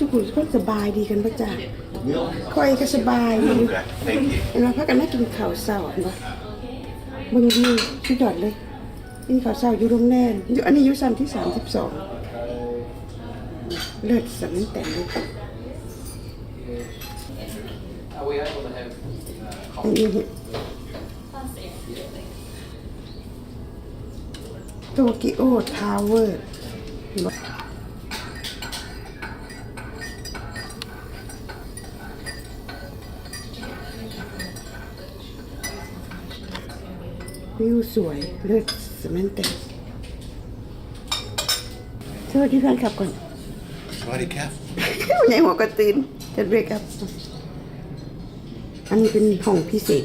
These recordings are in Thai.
สุขุมก็สบายดีกันปะจ้าคอยก็สบายดี Okay, thank you. เราพักกันนั่งกินข้าวเช้าเห็นปะเบิ่งวิวสุดยอดเลยกินข้าวเช้าอยู่โรงแรมอยู่อันนี้อยู่ซันที่สามสิบสองเลิศสันแต่งเลย Are we able to have อันนี้โตกิโอทาวเวอร์ วิวสวยเลิศสมันแต่งสวัสดีแฟนคลับก่อน Smarty cat. ใหญ่หัวกระตืนจะเบรกอัพอันนี้เป็นห้องพิเศษ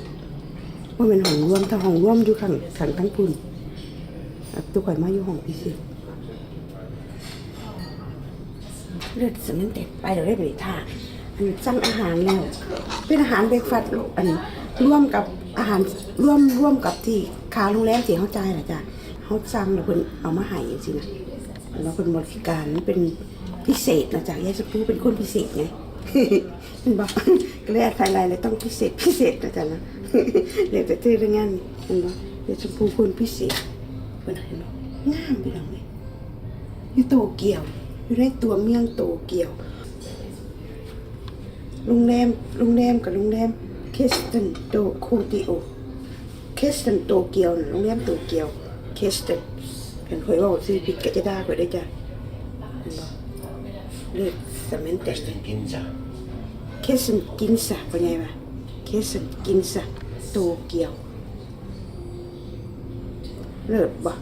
ว่าเป็นห้องร่วมถ้าห้องร่วมอยู่ข้างข้างทั้งพุ่นอะตุกข่อยมาอยู่ห้องพิเศษเลือดสมันเต็ดไปเดี๋ยวได้ไปท่าอันนี้ สั่งอาหารแล้วเป็นอาหารเบรกฟาสต์อันร่วมกับอาหารร่วมร่วมกับที่คาโรงแรมเสียเข้าใจแหละจ้ะเขาสั่งแล้วเพิ่นเอามาให้จริงๆนะแล้วเป็นบริการเป็นพิเศษนะจ๊ะยายสปูเป็นคนพิเศษไงเป็นบอกก็เลยไทยไลน์เลยต้องพิเศษพิเศษนะจ๊ะนะเดี๋ยวจะเจอเรื่องงานเห็นบอกยายสปูคนพิเศษเป็นเห็นบอกงามไปหน่อยอยู่โตเกียวอยู่ในตัวเมืองโตเกียว โรงแรมโรงแรมกับโรงแรมเคสตันโตโคติโอเคสตันโตเกียวน่ะโรงแรมโตเกียวเคสตันเห็นเคยบอกซื้อผิดก็จะได้ก็ได้จ้ะเห็นบ่เลือดสมันเต็ Kristen Ginza. เคสันกินสะเป็นไงวะเคสันกินสะโตเกียวเลิศบ่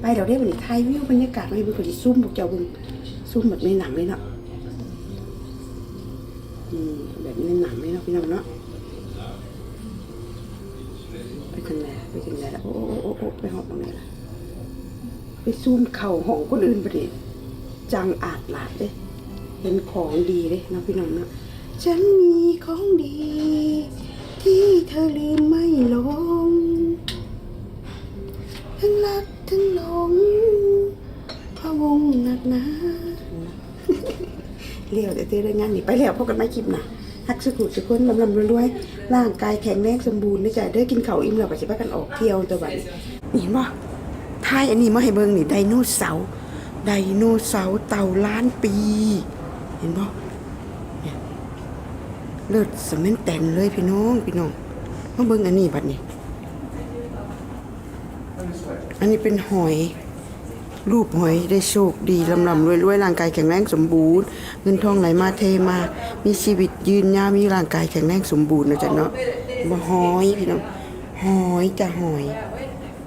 ไปเราได้บรรยากาศวิวบรรยากาศไม่เป็นคนที่ซุ่มพวกเจ้าเบึงซุ่มแบบในหนังเลยเนาะ อืมแบบในหนังเลยเนาะพี่น้องเนาะไปทางไหนไปทางไหนละโอ้โอ้โอ้โอ้ไปห้องตรงไหนล่ะไปซุ่มเข่าห้องคนอื่นประเดี๋ยจังอาจหลาดเด้เป็นของดีเลยเนาะพี่น้องเนาะฉันมีของดี ที่เธอลืมไม่ลง ทั้งรักทั้งหลงพะวงหนักหนา เลี้ยวแต่เจอได้งานนี่ไปแล้วพบกันไม่คลิปหนะฮักสกุลสุกคนลำลำรวยๆร่างกายแข็งแรงสมบูรณ์นะจ๊ะเด้กินเขาอิ่มแล้วก็สิพากันออกเที่ยวตัวบันนี่เห็นบ่ทายอันนี้มาให้เบิ่งนี่ไดโนเสาร์ไดโนเสาร์เต่าล้านปี เห็นบ่เนี่ยเลิศสมันแต่นเลยพี่น้องพี่น้องมาเบิ่งอันนี้บัดนี้ อันนี้เป็นหอย รูปหอยได้โชคดีลำลำรวยรวยร่างกายแข็งแรงสมบูรณ์ เงินทองไหลมาเทมา มีชีวิตยืนยาวมีร่างกายแข็งแรงสมบูรณ์นะจ๊ะเนาะบ่หอยพี่น้องหอยจะหอย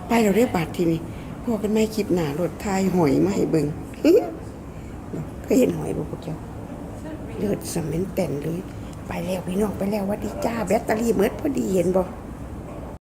ไปเราได้บาททีนี้พวกกันไม่คลิปหนารถทายหอยมาให้เบิ่งเคยเห็นหอยบ่พวกเจ้าเลือดสำเม็นแต่นเลย ไปแล้วพี่น้องไปแล้ววัดดีจ้าแบตเตอรี่เมิดพอดีเห็นบ่